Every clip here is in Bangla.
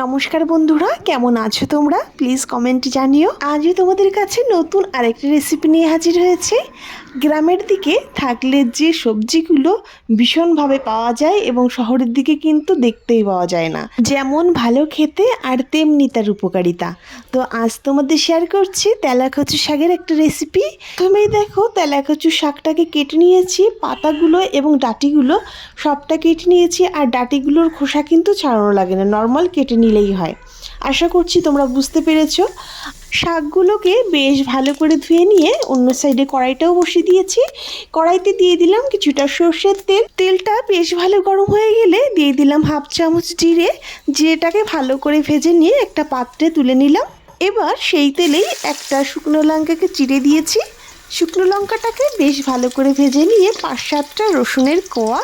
নমস্কার বন্ধুরা, কেমন আছো তোমরা? প্লিজ কমেন্ট জানিও। আজও তোমাদের কাছে নতুন আরেকটা রেসিপি নিয়ে হাজির হয়েছে। গ্রামের দিকে থাকলে যে সবজিগুলো ভীষণভাবে পাওয়া যায় এবং শহরের দিকে কিন্তু দেখতেই পাওয়া যায় না। যেমন ভালো খেতে আর তেমনি তার উপকারিতা। তো আজ তোমাদের শেয়ার করছি তেলাকচু শাকের একটা রেসিপি তুমি দেখো, তেলাকচু শাকটাকে কেটে নিয়েছি, পাতাগুলো এবং ডাটিগুলো সবটা কেটে নিয়েছি, আর ডাটিগুলোর খোসা কিন্তু ছাড়ানো লাগে না নর্মাল কেটে নিলেই হয়। আশা করছি তোমরা বুঝতে পেরেছ। শাকগুলোকে বেশ ভালো করে ধুয়ে নিয়ে অন্য সাইডে কড়াইটাও বসিয়ে দিয়েছি। কড়াইতে দিয়ে দিলাম কিছুটা সর্ষের তেল। তেলটা বেশ ভালো গরম হয়ে গেলে দিয়ে দিলাম হাফ চামচ জিরে। জিরেটাকে ভালো করে ভেজে নিয়ে একটা পাত্রে তুলে নিলাম। এবার সেই তেলেই একটা শুকনো লঙ্কাকে চিড়ে দিয়েছি। শুকনো লঙ্কাটাকে বেশ ভালো করে ভেজে নিয়ে পাঁচ সাতটা রসুনের কোয়া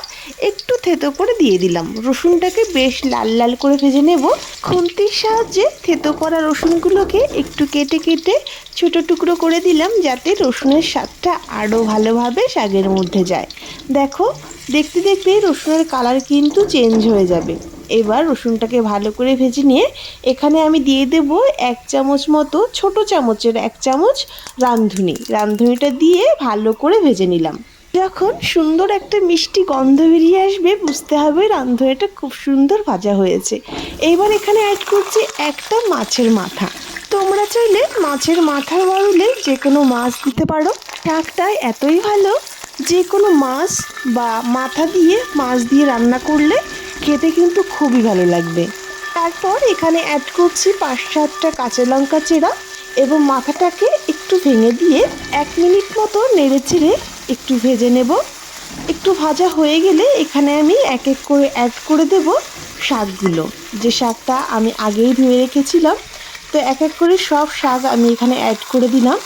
একটু থেতো করে দিয়ে দিলাম। রসুনটাকে বেশ লাল লাল করে ভেজে নেব। খুন্তির সাহায্যে থেতো করা রসুনগুলোকে একটু কেটে কেটে ছোট টুকরো করে দিলাম যাতে রসুনের স্বাদটা আরও ভালোভাবে শাকের মধ্যে যায়। দেখো, দেখতে দেখতে রসুনের কালার কিন্তু চেঞ্জ হয়ে যাবে। এবার রসুনটাকে ভালো করে ভেজে নিয়ে এখানে আমি দিয়ে দেব এক চামচ মতো ছোট চামচের এক চামচ রাঁধুনি। রাঁধুনিটা দিয়ে ভালো করে ভেজে নিলাম। যখন সুন্দর একটা মিষ্টি গন্ধ বেরিয়ে আসবে, বুঝতে হবে রাঁধুনিটা খুব সুন্দর ভাজা হয়েছে। এইবার এখানে অ্যাড করছি একটা মাছের মাথা। তোমরা চাইলে মাছের মাথার বদলে যে কোনো মাছ দিতে পারো। শাকটা এতই ভালো যে কোনো মাছ বা মাথা দিয়ে, মাছ দিয়ে রান্না করলে খেতে কিন্তু খুবই ভালো লাগবে। তারপর এখানে অ্যাড করছি পাঁচ সাতটা কাঁচা লঙ্কা চেরা এবং মাথাটাকে একটু ভেঙে দিয়ে এক মিনিট মতো নেড়ে চেড়ে একটু ভেজে নেব। একটু ভাজা হয়ে গেলে এখানে আমি এক এক করে অ্যাড করে দেব শাকগুলো। যে শাকটা আমি আগেই ধুয়ে রেখেছিলাম, তো এক এক করে সব শাক আমি এখানে অ্যাড করে দিলাম।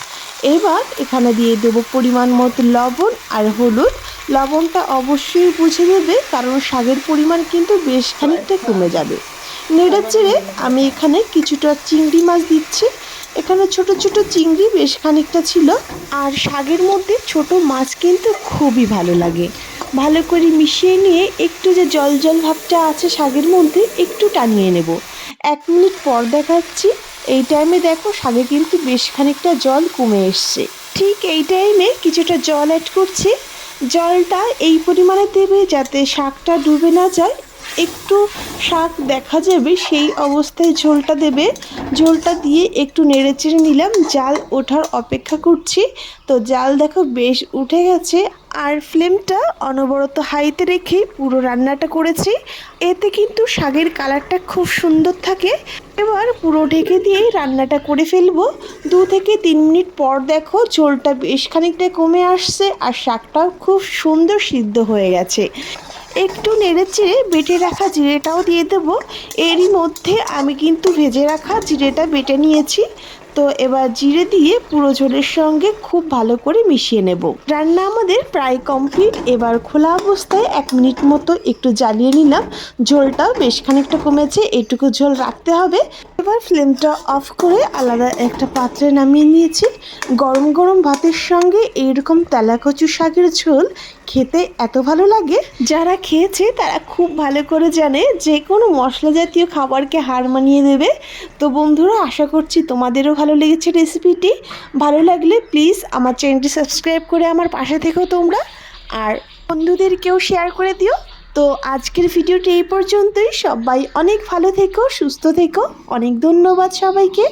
এবার এখানে দিয়ে দেবো পরিমাণ মতো লবণ আর হলুদ লবণটা অবশ্যই বুঝে নেবে, কারণ শাকের পরিমাণ কিন্তু বেশ খানিকটা কমে যাবে। নেড়ার চেড়ে আমি এখানে কিছুটা চিংড়ি মাছ দিচ্ছি। এখানে ছোট ছোট চিংড়ি বেশ খানিকটা ছিল। আর শাকের মধ্যে ছোট মাছ কিন্তু খুবই ভালো লাগে। ভালো করে মিশিয়ে নিয়ে একটু যে জল জল ভাবটা আছে শাকের মধ্যে একটু টানিয়ে নেব। এক মিনিট পর দেখাচ্ছি। এই টাইমে দেখো শাকে কিন্তু বেশ খানিকটা জল কমে এসছে। ঠিক এই টাইমে কিছুটা জল অ্যাড করছি। জলটা এই পরিমাণে দেবে যাতে শাকটা ডুবে না যায়। একটু শাক দেখা যাবে, সেই অবস্থায় ঝোলটা দেবে। ঝোলটা দিয়ে একটু নেড়ে চেড়ে নিলাম, জাল ওঠার অপেক্ষা করছি। তো জাল দেখো বেশ উঠে গেছে, আর ফ্লেমটা অনবরত হাইতে রেখে পুরো রান্নাটা করেছি। এতে কিন্তু শাকের কালারটা খুব সুন্দর থাকে। এবার পুরো ঢেকে দিয়েই রান্নাটা করে ফেলব। দু থেকে তিন মিনিট পর দেখো ঝোলটা বেশ খানিকটা কমে আসছে, আর শাকটাও খুব সুন্দর সিদ্ধ হয়ে গেছে। একটু নেড়ে চিড়ে বেটে রাখা জিরেটাও দিয়ে দেবো। এরই মধ্যে আমি কিন্তু ভেজে রাখা জিরেটা বেটে নিয়েছি। তো এবার জিরে দিয়ে পুরো ঝোলের সঙ্গে খুব ভালো করে মিশিয়ে নেব। রান্না আমাদের প্রায় কমপ্লিট এবার খোলা অবস্থায় এক মিনিট মতো একটু জ্বালিয়ে নিলাম। ঝোলটাও বেশ খানিকটা কমেছে, এটুকু ঝোল রাখতে হবে। এবার ফ্লেমটা অফ করে আলাদা একটা পাত্রে নামিয়ে নিয়েছি। গরম গরম ভাতের সঙ্গে এইরকম তেলাকচু শাকের ঝোল খেতে এত ভালো লাগে। যারা খেয়েছে তারা খুব ভালো করে জানে যে কোনো মশলা জাতীয় খাবারকে হার মানিয়ে দেবে। তো বন্ধুরা, আশা করছি তোমাদেরও ভালো লেগেছে রেসিপিটি ভালো লাগলে প্লিজ আমার চ্যানেলটি সাবস্ক্রাইব করে আমার পাশে থেকো তোমরা। আর বন্ধুদেরকেও শেয়ার করে দিও। তো আজকের ভিডিওটি এই পর্যন্তই। সবাই অনেক ভালো থেকো, সুস্থ থেকো। অনেক ধন্যবাদ সবাইকে।